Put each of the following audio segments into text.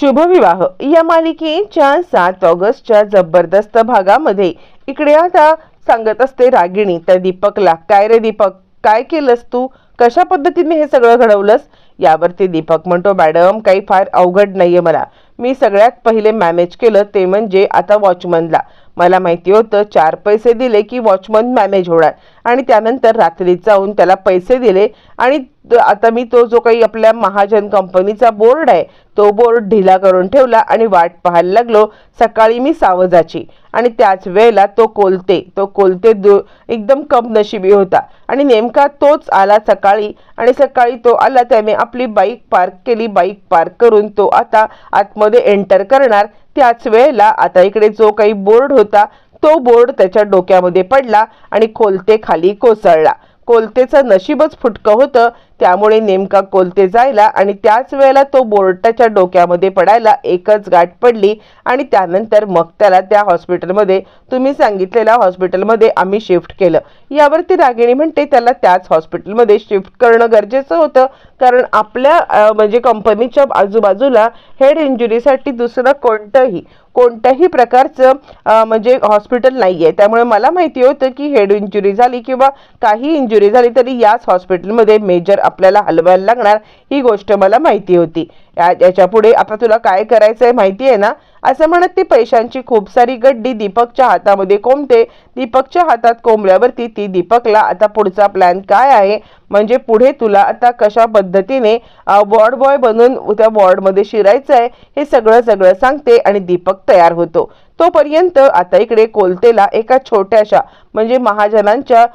शुभविवाह. या मालिकेच्या सात ऑगस्टच्या जबरदस्त भागामध्ये इकडे आता सांगत असते रागिणी त्या दीपकला काय रे दीपक? काय केलंस तू? कशा पद्धतीने हे सगळं घडवलंस? यावरती दीपक म्हणतो मॅडम काही फार अवघड नाहीये मला. मी सगळ्यात पहिले मॅनेज केलं ते म्हणजे आता वॉचमनला. मला माहिती होतं चार पैसे दिले की वॉचमन मॅनेज होणार. आणि त्यानंतर रात्री जाऊन त्याला पैसे दिले आणि आता मी तो जो काही आपल्या महाजन कंपनीचा बोर्ड आहे तो बोर्ड ढिला करून ठेवला आणि वाट पाहायला लागलो सकाळी मी सावजाची. आणि त्याच वेळेला तो कोलते तो कोलते दु एकदम कमनशिबी होता. आणि नेमका तोच आला सकाळी आणि सकाळी तो आला त्याने आपली बाईक पार्क केली बाईक पार्क करून तो आता आतमध्ये एंटर करणार. त्याच वेळेला आता इकडे जो काही बोर्ड होता तो बोर्ड त्याच्या डोक्यामध्ये पडला आणि खोलते खाली कोसळला. कोलतेचं नशीबच फुटकं होतं त्यामुळे नेमका कोलते जायला आणि त्याच वेळेला तो बोर्टाच्या डोक्यामध्ये पडायला एकच गाठ पडली आणि त्यानंतर मग त्याला त्या हॉस्पिटलमध्ये तुम्ही सांगितलेल्या हॉस्पिटलमध्ये आम्ही शिफ्ट केलं. यावरती रागिणी म्हणते त्याला त्याच हॉस्पिटलमध्ये शिफ्ट करणं गरजेचं होतं कारण आपल्या म्हणजे कंपनीच्या आजूबाजूला हेड इंजुरीसाठी दुसरं कोणतंही कोणत्याही प्रकारचं म्हणजे हॉस्पिटल नाही आहे त्यामुळे मला माहिती होतं की हेड इंजुरी झाली किंवा काही इंजुरी झाली तरी याच हॉस्पिटलमध्ये मेजर आपल्याला हलवायला लागणार ही गोष्ट मला माहिती होती. याच्यापुढे आता तुला काय करायचं आहे माहिती आहे ना? असं म्हणत ती पैशांची खूप सारी गड्डी दीपकच्या हातामध्ये कोंबते. दीपकच्या हातात कोंबल्यावरती ती दीपकला आता पुढचा प्लॅन काय आहे? म्हणजे पुढे तुला आता कशा पद्धतीने वॉर्ड बॉय बनून त्या वॉर्डमध्ये शिरायचं आहे हे सगळं सगळं सांगते आणि दीपक तयार होतो. तोपर्यंत आता इकडे कोलतेला एका छोट्याशा म्हणजे महाजनांच्या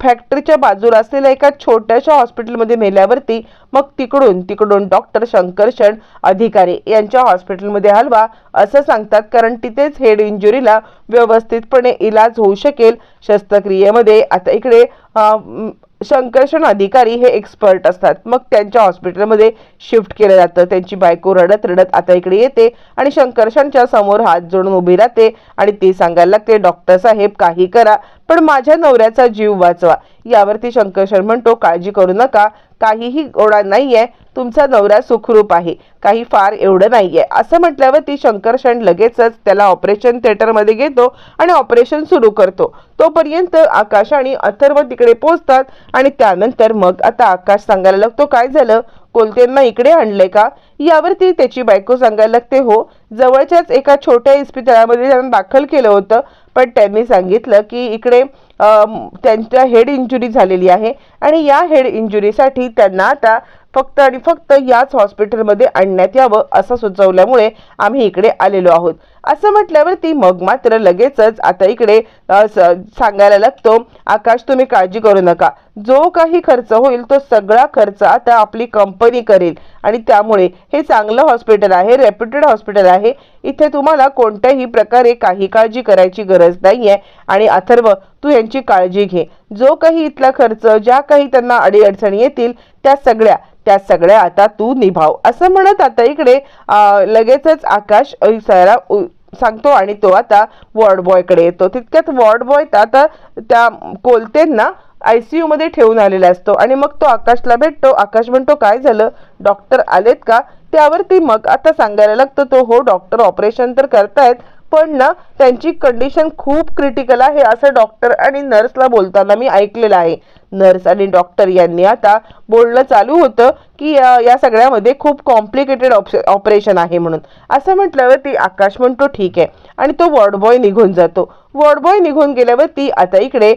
फॅक्टरीच्या बाजूला असलेल्या एका छोट्याशा हॉस्पिटलमध्ये नेल्यावरती मग तिकडून तिकडून डॉक्टर शंकरशण अधिकारी यांच्या हॉस्पिटलमध्ये हलवा असं सांगतात. कारण तिथेच हेड इंजुरीला व्यवस्थितपणे इलाज होऊ शकेल. शस्त्रक्रियेमध्ये आता इकडे शंकर्षण अधिकारी हे एक्सपर्ट असतात. मग त्यांच्या हॉस्पिटलमध्ये शिफ्ट केलं जातं. त्यांची बायको रडत रडत आता इकडे येते आणि शंकर्षणच्या समोर हात जोडून उभी राहते आणि ती सांगायला लागते डॉक्टर साहेब काही करा पण माझ्या नवऱ्याचा जीव वाचवा. यावरती शंकर्षण म्हणतो काळजी करू नका काहीही गोडा नाहीये तुमचा नवरा सुखरूप आहे. काही फार एवढं नाहीये. असं म्हटल्यावर ती शंकरशण लगेचच त्याला ऑपरेशन थिएटरमध्ये घेतो आणि ऑपरेशन सुरू करतो. तोपर्यंत आकाश आणि अथर्व तिकडे पोहोचतात आणि त्यानंतर मग आता आकाश सांगायला लागतो काय झालं? कोलतेंना इकडे आणले का? यावरती त्याची बायको सांगायला लागते हो जवळच्याच एका छोट्या इस्पितळामध्ये त्यांना दाखल केलं होतं पण त्यांनी सांगितलं की इकडे त्यांच्या हेड इंजुरी झालेली आहे आणि या हेड इंजुरीसाठी त्यांना आता फक्त आणि फक्त याच हॉस्पिटलमध्ये आणण्यात यावं असं सुचवल्यामुळे आम्ही इकडे आलेलो आहोत. असं म्हटल्यावरती मग मात्र लगेचच आता इकडे स- सांगायला लागतो आकाश तुम्ही काळजी करू नका. जो काही खर्च होईल तो सगळा खर्च आता आपली कंपनी करेल. आणि त्यामुळे हे चांगलं हॉस्पिटल आहे रेप्युटेड हॉस्पिटल आहे. इथे तुम्हाला कोणत्याही प्रकारे काही काळजी करायची गरज नाही आहे आणि अथर्व तू यांची काळजी घे. जो काही इथला खर्च ज्या काही त्यांना अडीअडचणी येतील त्या सगळ्या त्या सगळ्या आता तू निभाव. असं म्हणत आता इकडे लगेचच आकाश सैरा सारा सांगतो आणि तो आता वॉर्ड बॉयकडे येतो. तितक्यात वॉर्ड बॉय आता त्या कोलतेंना आय सी मध्ये ठेवून आलेला असतो आणि मग तो आकाशला भेटतो. आकाश म्हणतो काय झालं? डॉक्टर आलेत का? त्यावरती मग आता सांगायला लागतं तो हो डॉक्टर ऑपरेशन तर करतायत पण ना त्यांची कंडिशन खूप क्रिटिकल आहे असं डॉक्टर आणि नर्सला बोलताना मी ऐकलेलं आहे. नर्स आणि डॉक्टर यांनी आता बोलणं चालू होतं की या सगळ्यामध्ये खूप कॉम्प्लिकेटेड ऑपरेशन आहे म्हणून. असं म्हटल्यावरती आकाश म्हणतो ठीक आहे. आणि तो वॉर्ड बॉय निघून जातो. वॉर्ड बॉय निघून गेल्यावरती आता इकडे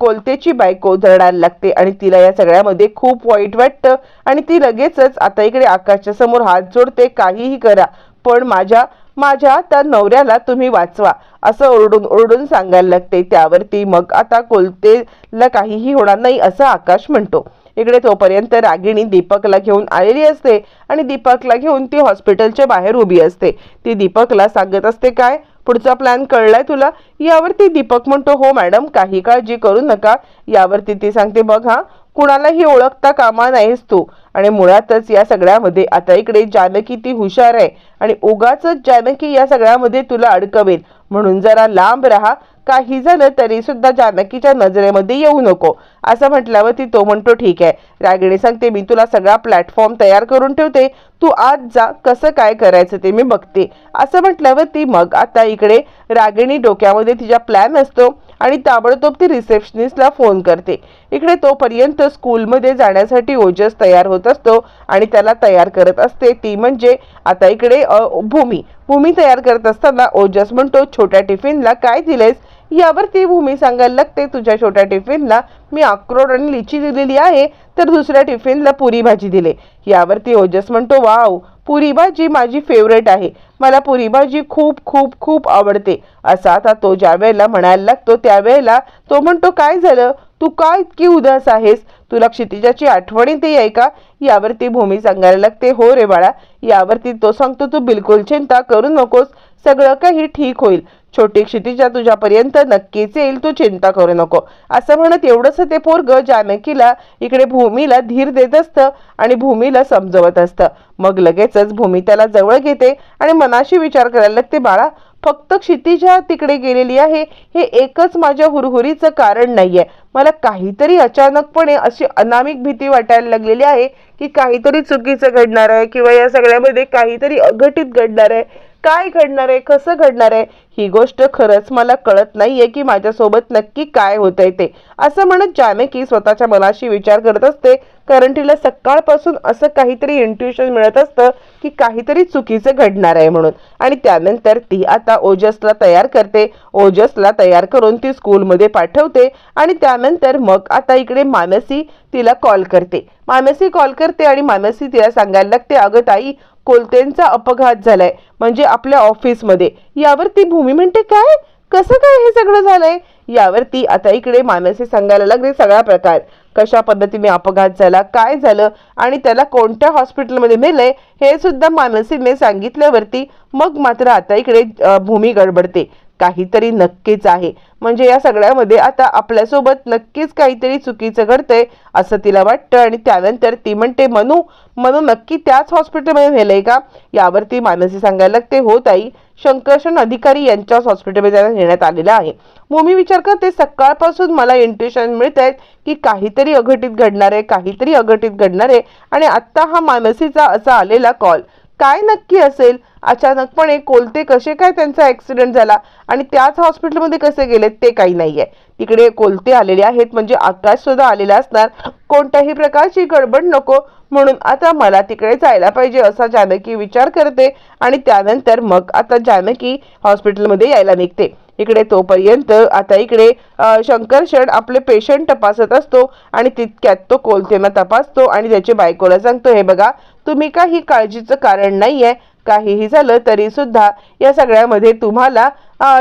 कोलतेची बायको धरडायला लागते आणि तिला या सगळ्यामध्ये खूप वाईट वाटतं. आणि ती लगेचच आता इकडे आकाशच्या समोर हात जोडते काहीही करा पण माझ्या माझ्या त्या नवऱ्याला तुम्ही वाचवा. असं ओरडून ओरडून सांगायला लागते. त्यावरती मग आता कोलतेला काहीही होणार नाही असं आकाश म्हणतो. इकडे तोपर्यंत रागिणी दीपकला घेऊन आलेली असते आणि दीपकला घेऊन ती हॉस्पिटलच्या बाहेर उभी असते. ती दीपकला सांगत असते काय? पुढचा प्लॅन कळलाय तुला? यावरती दीपक म्हणतो हो मॅडम काही काळजी करू नका. यावरती ती सांगते बघ हा कुणालाही ओळखता कामा नाहीस तू. आणि मुळातच या सगळ्यामध्ये आता इकडे जानकी ती हुशार आहे आणि उगाच जानकी या सगळ्यामध्ये तुला अडकवेल. म्हणून जरा लांब राहा. काही झालं तरी सुद्धा जानकीच्या नजरेमध्ये येऊ नको. असं म्हटल्यावर ती तो म्हणतो ठीक आहे. रागिणी सांगते मी तुला सगळा प्लॅटफॉर्म तयार करून ठेवते. तू आज जा कसं काय करायचं ते मी बघते. असं म्हटल्यावर ती मग आता इकडे रागिणी डोक्यामध्ये तिचा प्लॅन असतो आणि ताबडतोब ती रिसेप्शनिस्टला फोन करते. इकडे तोपर्यंत स्कूलमध्ये जाण्यासाठी ओजस तयार होत असतो आणि त्याला तयार करत असते. ती म्हणजे आता इकडे भूमी. भूमी तयार करत असताना ओजस म्हणतो छोट्या टिफिनला काय दिलेस यावर ती भूमी सांगायला लागते तुझ्या छोट्या टिफिनला मी अक्रोड आणि लिची दिलेली आहे तर दुसऱ्या टिफिनला पुरी भाजी दिले. यावरती ओजस म्हणतो वाव पुरी भाजी माझी फेवरेट आहे. मला पुरी भाजी खूप खूप खूप आवडते. असा आता तो ज्या वेळेला म्हणायला लागतो त्यावेळेला तो म्हणतो काय झालं? तू का इतकी उदास आहेस? तुला क्षितिजाची आठवण येते आहे का? यावरती भूमी सांगायला लागते हो रे बाळा. यावरती तो सांगतो तू बिलकुल चिंता करू नकोस. सगळं काही ठीक होईल. छोटी क्षितिजा तुझ्यापर्यंत नक्कीच येईल. तू चिंता करू नको. असं म्हणत एवढंच ते पोरग जानकीला इकडे भूमीला धीर देत असतं आणि भूमीला समजवत असतं. मग लगेचच भूमी त्याला जवळ घेते आणि मनाशी विचार करायला लागते बाळा फक्त क्षितिजा तिकडे गेलेली आहे. हे एकच माझ्या हुरहुरीचं कारण नाहीये. मला काहीतरी अचानकपणे अशी अनामिक भीती वाटायला लागलेली आहे की काहीतरी चुकीचं घडणार आहे किंवा या सगळ्यामध्ये काहीतरी अघटित घडणार आहे. काय घडणार आहे कसं घडणार आहे ही गोष्ट खरंच मला कळत नाहीये की माझ्यासोबत नक्की काय होतंय ते. असं म्हणत जानकी स्वतःच्या मनाशी विचार करत असते. कारण तिला सकाळपासून असं काहीतरी इंट्युशन मिळत असतं की काहीतरी चुकीचं घडणार आहे म्हणून. आणि त्यानंतर ती आता ओजसला तयार करते. ओजसला तयार करून ती स्कूलमध्ये पाठवते आणि त्यानंतर मग आता इकडे मानसी तिला कॉल करते. मानसी कॉल करते आणि मानसी तिला सांगायला लागते अगं ताई कोलतेंचा अपघात झालाय. म्हणजे आपल्या ऑफिसमध्ये. यावरती भूमी म्हणते काय? कसं काय हे सगळं झालंय? यावरती आता इकडे मानसी सांगायला लागले सगळा प्रकार. कशा पद्धतीने अपघात झाला काय झालं आणि त्याला कोणत्या हॉस्पिटलमध्ये नेलंय हे सुद्धा मानसीने सांगितल्यावरती मग मात्र आता इकडे भूमी गडबडते. काहीतरी नक्कीच आहे. म्हणजे या सगळ्यामध्ये आता आपल्यासोबत नक्कीच काहीतरी चुकीचं घडतंय असं तिला वाटतं आणि त्यानंतर ती म्हणते मनू मनू नक्की त्याच हॉस्पिटलमध्ये नेलंय का? यावरती मानसी सांगायला लागते हो ताई शंकरशन अधिकारी यांच्याच हॉस्पिटलमध्ये त्यांना नेण्यात आलेलं आहे. भूमी विचार करते सकाळपासून मला इंट्युशन मिळत आहेत की काहीतरी अघटित घडणार आहे काहीतरी अघटित घडणार आहे आणि आत्ता हा मानसीचा असा आलेला कॉल काय नक्की असेल? अचानकपणे कोलते कसे काय त्यांचा ऍक्सिडेंट झाला आणि त्याच हॉस्पिटलमध्ये कसे गेलेत ते काही नाही आहे तिकडे कोलते आलेले आहेत म्हणजे आकाश सुद्धा आलेला असणार. कोणत्याही प्रकारची गडबड नको म्हणून आता मला तिकडे जायला पाहिजे असा जानकी विचार करते आणि त्यानंतर मग आता जानकी हॉस्पिटलमध्ये यायला निघते. इकडे तोपर्यंत आता इकडे शंकर शंकरशड आपले पेशंट तपासत असतो आणि तितक्यात तो कोलतेना तपासतो आणि त्याच्या बायकोला सांगतो हे बघा तुम्ही काही काळजीचं कारण नाही आहे काहीही झालं तरी सुद्धा या सगळ्यामध्ये तुम्हाला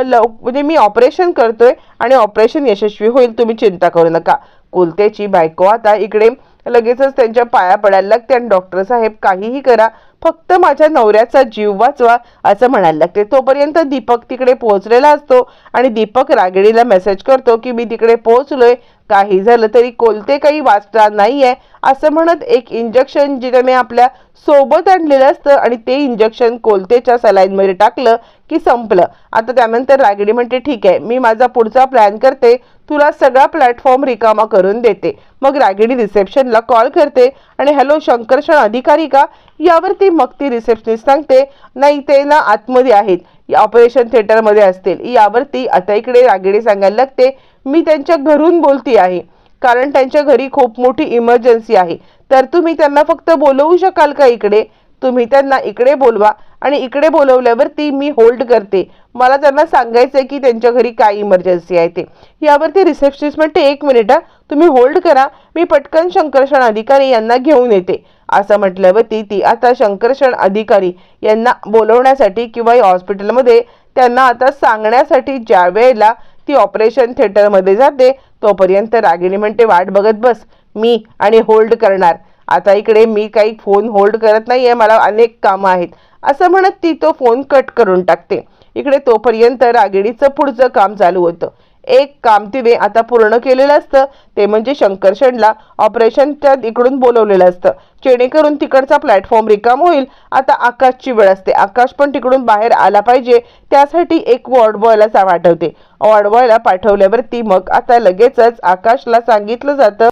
लव म्हणजे मी ऑपरेशन करतोय आणि ऑपरेशन यशस्वी होईल तुम्ही चिंता करू नका. कुलतेची बायको आता इकडे लगेचच त्यांच्या पाया पडायला लागते आणि डॉक्टर साहेब काहीही करा फक्त माझ्या नवऱ्याचा जीव वाचवा असं म्हणायला लागते तोपर्यंत दीपक तिकडे पोहोचलेला असतो आणि दीपक रागिणीला मेसेज करतो की मी तिकडे पोहोचलोय. काही झालं तरी कोलते काही वाचणार नाहीये. असं म्हणत एक इंजेक्शन जिने आपल्यासोबत आणलेलं असतं आणि ते इंजेक्शन कोलतेच्या सलाईनमध्ये टाकलं की संपलं. आता त्यानंतर रागिणी म्हणते ठीक आहे मी माझा पुढचा प्लॅन करते. तुला सगळा प्लॅटफॉर्म रिकामा करून देते. मग रागिणी रिसेप्शनला कॉल करते आणि हॅलो शंकरशण अधिकारी का? यावरती मग ती रिसेप्शनिस्ट सांगते नाही ते ना आतमध्ये आहेत. या ऑपरेशन थिएटरमध्ये असतील. यावरती आता इकडे रागिणी सांगायला लागते मी त्यांच्या घरून बोलती आहे. कारण त्यांच्या घरी खूप मोठी इमर्जन्सी आहे. तर तुम्ही त्यांना फक्त बोलवू शकाल का इकडे? तुम्ही त्यांना इकडे बोलवा. आणि इकडे बोलवल्यावरती मी होल्ड करते. मला त्यांना सांगायचं आहे की त्यांच्या घरी काय इमर्जन्सी आहे ते. यावरती रिसेप्शनिस्ट म्हणते एक मिनिट तुम्ही होल्ड करा. मी पटकन शंकरषण अधिकारी यांना घेऊन येते. असं म्हटल्यावरती ती आता शंकरषण अधिकारी यांना बोलवण्यासाठी किंवा या हॉस्पिटलमध्ये त्यांना आता सांगण्यासाठी ज्या वेळेला ती ऑपरेशन थिएटरमध्ये जाते तोपर्यंत रागिणी म्हणते वाट बघत बस. मी आणि होल्ड करणार. आता इकडे मी काही फोन होल्ड करत नाही आहे मला अनेक कामं आहेत. असं म्हणत ती तो फोन कट करून टाकते. इकडे तोपर्यंत रागिणीचं पुढचं काम चालू होतं. एक काम तिने आता पूर्ण केलेलं असतं. ते म्हणजे शंकरशणला ऑपरेशनच्या इकडून बोलवलेलं असतं. जेणेकरून तिकडचा प्लॅटफॉर्म रिकाम होईल. आता आकाशची वेळ असते. आकाश पण तिकडून बाहेर आला पाहिजे. त्यासाठी एक वॉर्ड बॉयला पाठवते वॉर्ड बॉयला पाठवल्यावरती मग आता लगेचच आकाशला सांगितलं जातं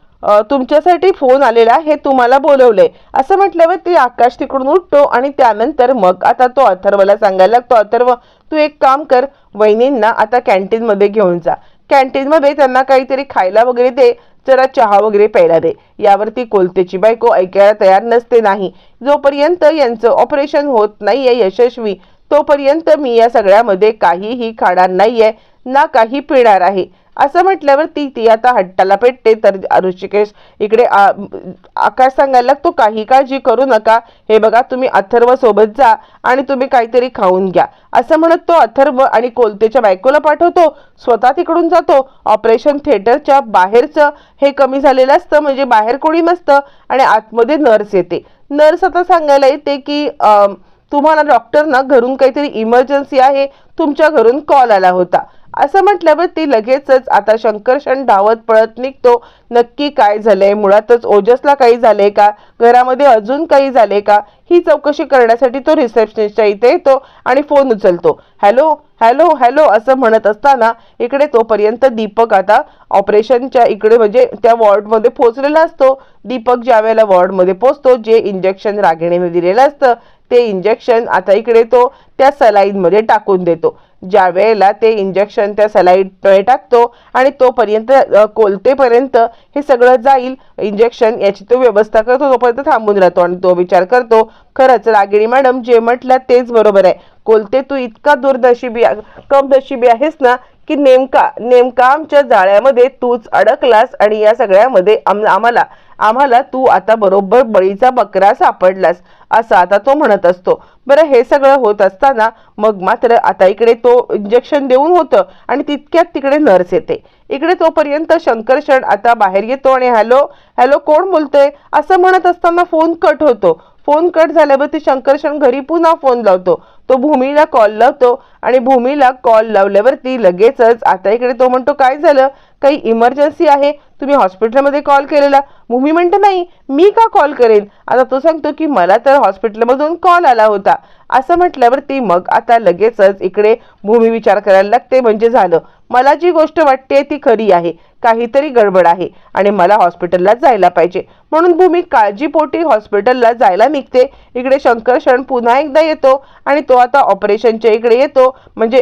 तुमच्यासाठी फोन आलेला हे तुम्हाला बोलवलंय. असं म्हटल्यावर ती आकाश तिकडून उठतो आणि त्यानंतर मग आता तो अथर्वला सांगायला लागतो. अथर्व तू एक काम कर. वहिनींना आता कॅन्टीनमध्ये घेऊन जा. कॅन्टीनमध्ये त्यांना काहीतरी खायला वगैरे दे जरा चहा वगैरे प्यायला दे. यावरती कोलतेची बायको ऐकायला तयार नसते नाही. जोपर्यंत यांचं ऑपरेशन होत नाहीये यशस्वी तोपर्यंत मी या सगळ्यामध्ये काहीही खाणार नाहीये. ना काही पिणार आहे. असं म्हटल्यावर ती ती आता हट्टाला पेटते. तर ऋषिकेश इकडे आकाश सांगायला लागतो काही काळजी करू नका. हे बघा तुम्ही अथर्व सोबत जा आणि तुम्ही काहीतरी खाऊन घ्या. असं म्हणत तो अथर्व आणि कोलतेच्या बायकोला पाठवतो. स्वतः तिकडून जातो. ऑपरेशन थिएटरच्या बाहेरचं हे कमी झालेलं असतं म्हणजे बाहेर कोणी नसतं आणि आतमध्ये नर्स येते. नर्स आता सांगायला येते की तुम्हाला तुम्हाला डॉक्टरना घरून काहीतरी इमर्जन्सी आहे. तुमच्या घरून कॉल आला होता. असं म्हटल्यावर ती लगेचच आता शंकरशन धावत पळत निघतो. नक्की काय झालंय? मुळातच ओजसला काही झालंय का? घरामध्ये अजून काही झाले का? ही चौकशी करण्यासाठी तो रिसेप्शनिस्टच्या इथे येतो आणि फोन उचलतो. हॅलो हॅलो हॅलो असं म्हणत असताना इकडे तोपर्यंत दीपक आता ऑपरेशनच्या इकडे म्हणजे त्या वॉर्डमध्ये पोहोचलेला असतो. दीपक ज्या वेळेला वॉर्डमध्ये पोहोचतो जे इंजेक्शन रागिणीने दिलेलं असतं ते इंजेक्शन आता इकडे तो त्या सलाईनमध्ये टाकून देतो. ज्या वेळेला ते इंजेक्शन त्या सलाईडकडे टाकतो आणि तोपर्यंत कोलतेपर्यंत हे सगळं जाईल. इंजेक्शन याची तो व्यवस्था करतो तोपर्यंत थांबून राहतो आणि तो विचार करतो खरंच रागिणी मॅडम जे म्हटलं तेच बरोबर आहे. कोलते तू इतका दुर्दशिबी कमदशिबी आहेस ना की नेमका नेमका आमच्या जाळ्यामध्ये तूच अडकलास आणि या सगळ्यामध्ये आम- आम्हाला आम्हाला तू आता बरोबर बळीचा बकरा सापडलास असं आता तो म्हणत असतो. बरं हे सगळं होत असताना मग मात्र आता इकडे तो इंजेक्शन देऊन होतं आणि तितक्यात तिकडे नर्स येते. इकडे तोपर्यंत शंकरशण आता बाहेर येतो आणि हॅलो हॅलो कोण बोलतोय? असं म्हणत असताना फोन कट होतो. फोन कट झाल्यावरती शंकरशण घरी पुन्हा फोन लावतो. तो भूमीला कॉल लावतो आणि भूमीला कॉल लावल्यावरती लगेचच आता इकडे तो म्हणतो काय झालं? काही इमर्जन्सी आहे तुम्ही हॉस्पिटलमध्ये कॉल केलेला. भूमी म्हणतो नाही मी का कॉल करेन? आता तो सांगतो की मला तर हॉस्पिटलमधून कॉल आला होता. असं म्हटल्यावरती मग आता लगेचच इकडे भूमी विचार करायला लागते म्हणजे झालं मला जी गोष्ट वाटते ती खरी आहे काहीतरी गडबड आहे आणि मला हॉस्पिटलला जायला पाहिजे. म्हणून भूमी काळजीपोटी हॉस्पिटलला जायला निघते. इकडे शंकरशण पुन्हा एकदा येतो आणि तो आता ऑपरेशनच्या इकडे येतो. म्हणजे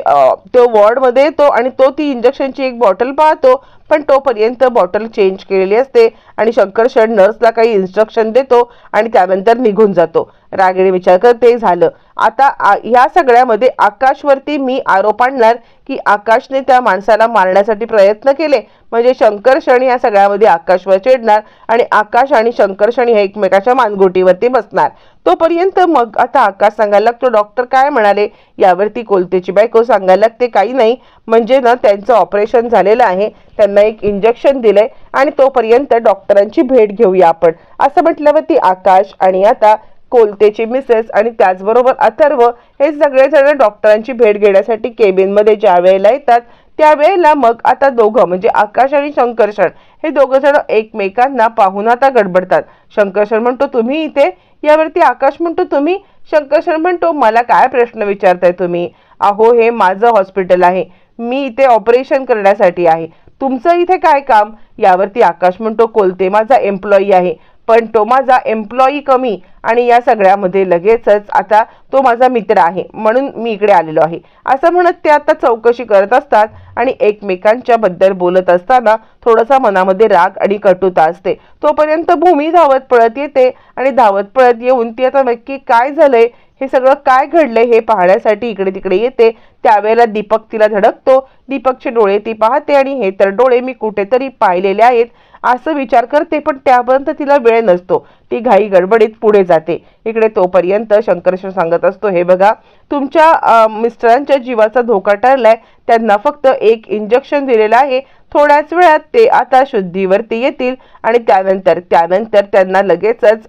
तो वॉर्डमध्ये येतो आणि तो ती इंजेक्शनची एक बॉटल पाहतो. पण तोपर्यंत बॉटल चेंज केलेली असते आणि शंकरशण नर्सला काही इन्स्ट्रक्शन देतो आणि त्यानंतर निघून जातो. रागिणी विचार करते झालं. आता ह्या सगळ्यामध्ये आकाशवरती मी आरोप आणणार की आकाशने त्या माणसाला मारण्यासाठी प्रयत्न केले. म्हणजे शंकरशण या सगळ्यामध्ये आकाशवर चेडणार आणि आकाश आणि शंकरशणी हे एकमेकाच्या मानगोटीवरती बसणार. तोपर्यंत मग आता आकाश सांगायला लागतो डॉक्टर काय म्हणाले? यावरती कोलतेची बायको सांगायला लागते काही नाही. म्हणजे ना त्यांचं ऑपरेशन झालेलं आहे. त्यांना एक इंजेक्शन दिलंय आणि तोपर्यंत डॉक्टरांची भेट घेऊया आपण. असं म्हटल्यावरती आकाश आणि आता कोलतेची मिसेस आणि त्याचबरोबर अथर्व हे सगळेजण डॉक्टरांची भेट घेण्यासाठी केबिनमध्ये ज्या वेळेला येतात त्यावेळेला मग आता दोघं म्हणजे आकाश आणि शंकरशण हे दोघं जण एकमेकांना पाहून आता गडबडतात. शंकरशण म्हणतो तुम्ही इथे? यावरती आकाश म्हणतो तुम्ही? शंकरशण म्हणतो मला काय प्रश्न विचारताय तुम्ही? अहो हे माझं हॉस्पिटल आहे. मी इथे ऑपरेशन करण्यासाठी आहे. तुमचं इथे काय काम? यावरती आकाश म्हणतो कोलते माझा एम्प्लॉई आहे. पण तो माझा एम्प्लॉई कमी. आणि या सगळ्यामध्ये लगेचच आता तो माझा मित्र आहे म्हणून मी इकडे आलेलो आहे. असं म्हणत ते आता चौकशी करत असतात आणि एकमेकांच्या बद्दल बोलत असताना थोडासा मनामध्ये राग आणि कटुता असते. तोपर्यंत भूमी धावत पळत येते आणि धावत पळत येऊन ती आता नक्की काय झालंय हे सगळं काय घडलंय हे पाहण्यासाठी इकडे तिकडे येते. त्यावेळेला दीपक तिला धडकतो. दीपकचे डोळे ती पाहते आणि हे तर डोळे मी कुठेतरी पाहिलेले आहेत असं विचार करते पण त्यापर्यंत तिला वेळ नसतो. ती घाई गडबडीत पुढे जाते. इकडे तोपर्यंत शंकरेश्वर सांगत असतो हे बघा तुमच्या मिस्टरांच्या जीवाचा धोका टळलाय. त्यांना फक्त एक इंजेक्शन दिलेलं आहे. थोड्याच वेळात ते आता शुद्धीवरती येतील आणि त्यानंतर त्यानंतर त्यांना लगेचच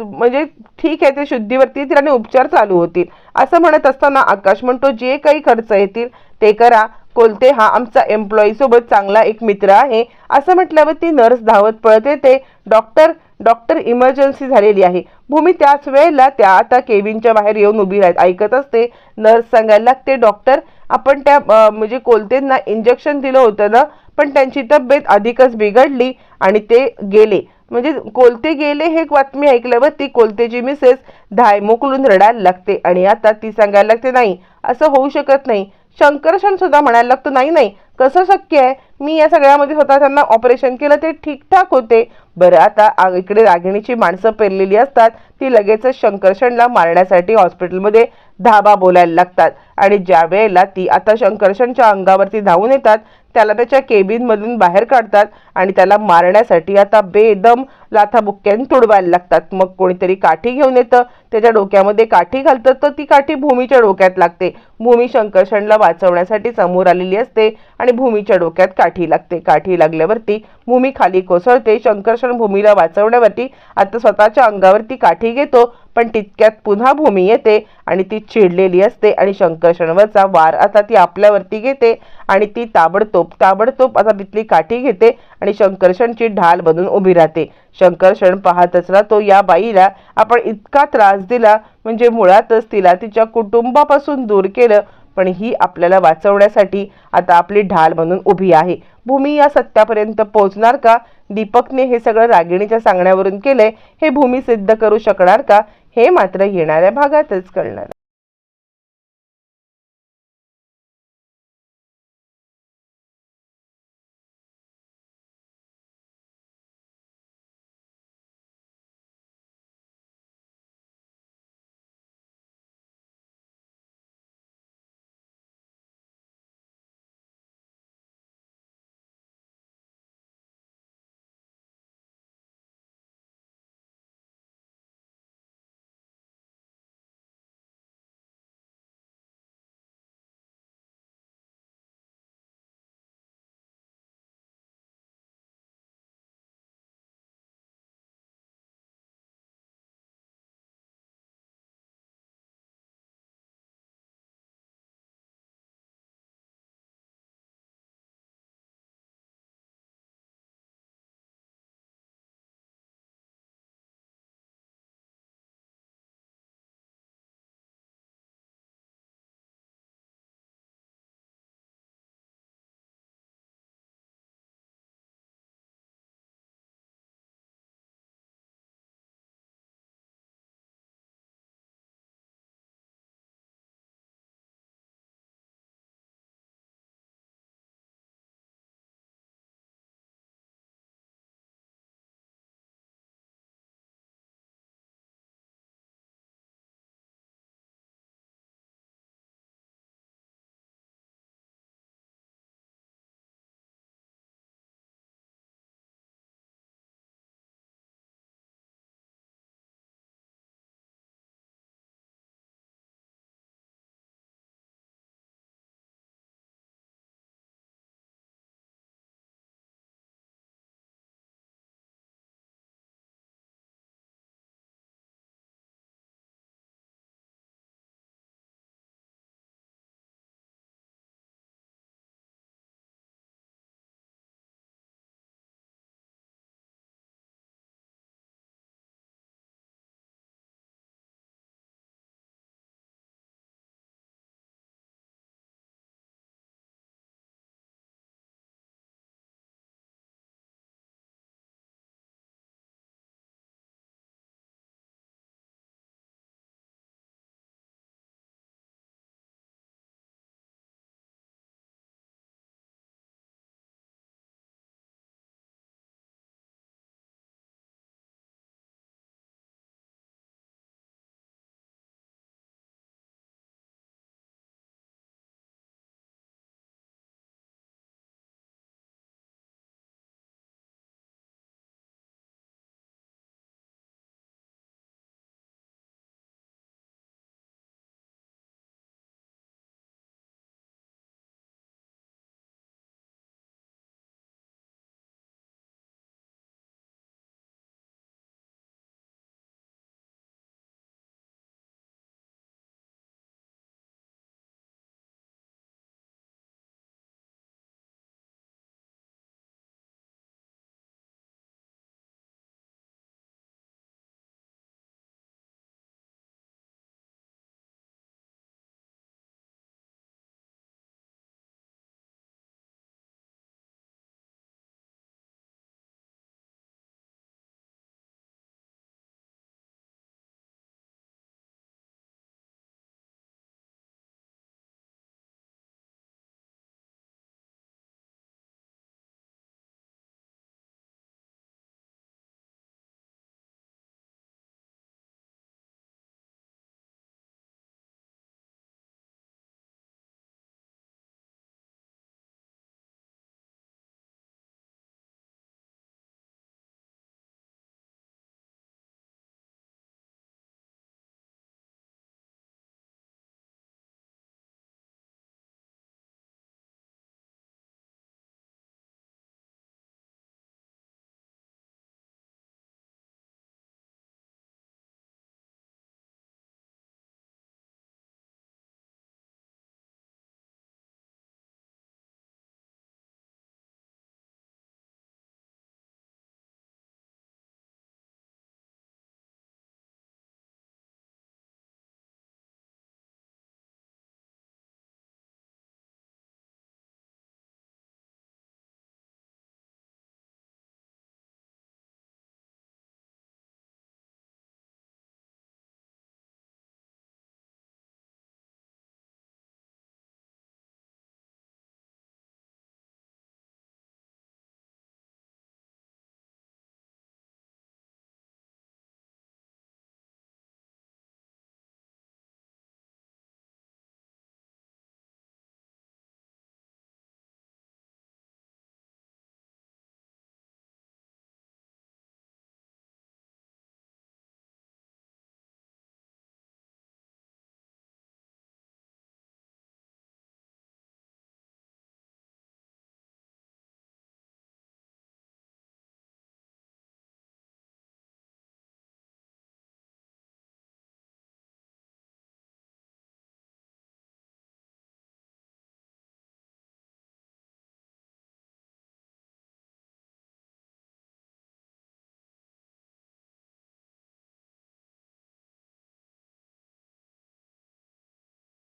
म्हणजे ठीक आहे ते शुद्धीवरती येतील आणि उपचार चालू होतील. असं म्हणत असताना आकाश म्हणतो जे काही खर्च येतील ते करा. कोलते हा आमचा एम्प्लॉई सोबत चांगला एक मित्र आहे. असं म्हटल्यावर ती नर्स धावत पळत येते. डॉक्टर डॉक्टर इमर्जन्सी झालेली आहे. भूमी त्याच वेळेला त्या आता केबिनच्या बाहेर येऊन उभी राहत. ऐकत असते नर्स सांगायला लागते डॉक्टर आपण त्या म्हणजे कोलतेंना इंजेक्शन दिलं होतं ना पण त्यांची तब्येत अधिकच बिघडली आणि ते गेले. म्हणजे कोलते गेले हे बातमी ऐकल्यावर ती कोलतेची मिसेस धाय मोकलून रडायला लागते आणि आता ती सांगायला लागते नाही असं होऊ शकत नाही. शंकरशन सुद्धा म्हणायला लागतो नाही नाही कसं शक्य आहे? मी या सगळ्यामध्ये स्वतः त्यांना ऑपरेशन केलं ते ठीकठाक होते. बरं आता इकडे रागिणीची माणसं पेरलेली असतात ती लगेचच शंकरशणला मारण्यासाठी हॉस्पिटलमध्ये धाबा बोलायला लागतात. आणि ज्या वेळेला ती आता शंकरशणच्या अंगावरती धावून येतात त्याला त्याच्या केबिनमधून बाहेर काढतात आणि त्याला मारण्यासाठी आता बेदम लाथाबुक्क्याने तुडवायला लागतात. मग कोणीतरी काठी घेऊन येतं त्याच्या डोक्यामध्ये काठी घालतं तर ती काठी भूमीच्या डोक्यात लागते. भूमी शंकरशणला वाचवण्यासाठी समोर आलेली असते आणि भूमीच्या डोक्यात काठी लागते. काठी लागल्यावरती भूमी खाली कोसळते. शंकर्षण भूमीला वाचवण्यावरती आता स्वतःच्या अंगावरती काठी घेतो पण तितक्यात पुन्हा भूमी येते आणि ती चिडलेली असते आणि शंकरशनवरचा वार आता ती आपल्यावरती घेते आणि ती ताबडतोब ताबडतोब आता तिथली काठी घेते आणि शंकर्षणची ढाल बनून उभी राहते. शंकरशण पाहतच राहतो या बाईला आपण इतका त्रास दिला म्हणजे मुळातच तिला तिच्या कुटुंबापासून दूर केलं पण ही आपल्याला वाचवण्यासाठी आता आपली ढाल म्हणून उभी आहे. भूमी या सत्यापर्यंत पोहोचणार का? दीपकने हे सगळं रागिणीच्या सांगण्यावरून केलंय. हे भूमी सिद्ध करू शकणार का? हे मात्र येणाऱ्या भागातच कळणार.